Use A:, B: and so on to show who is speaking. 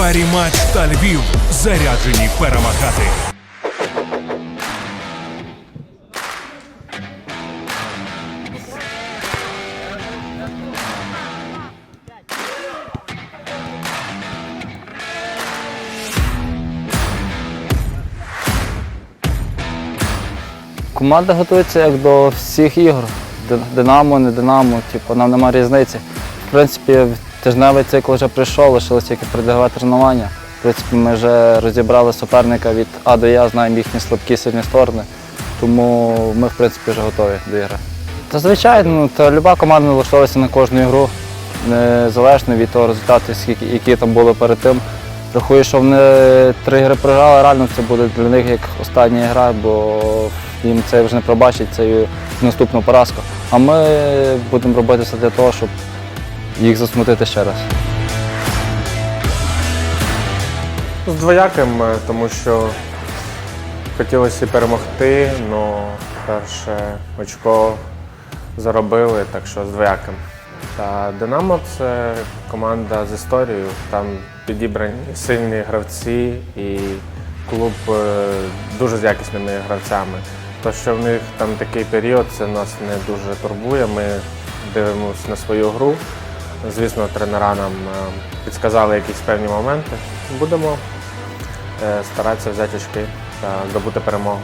A: парі матч та Львів заряджені перемагати.
B: Команда готується як до всіх ігор. Динамо, не Динамо, типу, нам немає різниці. В принципі, тижневий цикл вже прийшов, лишилось тільки передове тренування. В принципі, ми вже розібрали суперника від А до Я, знаємо їхні слабкі сильні сторони. Тому ми, в принципі, вже готові до ігри. Та звичайно, ну, та люба команда налаштовується на кожну ігру, незалежно від того результату, скільки, які там були перед тим. Рахую, що вони три гри програли, реально це буде для них як остання гра, бо їм це вже не пробачить, це наступна поразка. А ми будемо робити все для того, щоб їх засмутити ще раз.
C: З двояким, е, тому що хотілося перемогти, але перше очко заробили, так що з двояким. Та Динамо це команда з історією, там підібрані сильні гравці і клуб е, дуже з якісними гравцями. То, що в них там такий період, це нас не дуже турбує. Ми дивимося на свою гру. Звісно, тренера нам підсказали підказали якісь певні моменти. Будемо е, старатися взяти очки та здобути перемогу.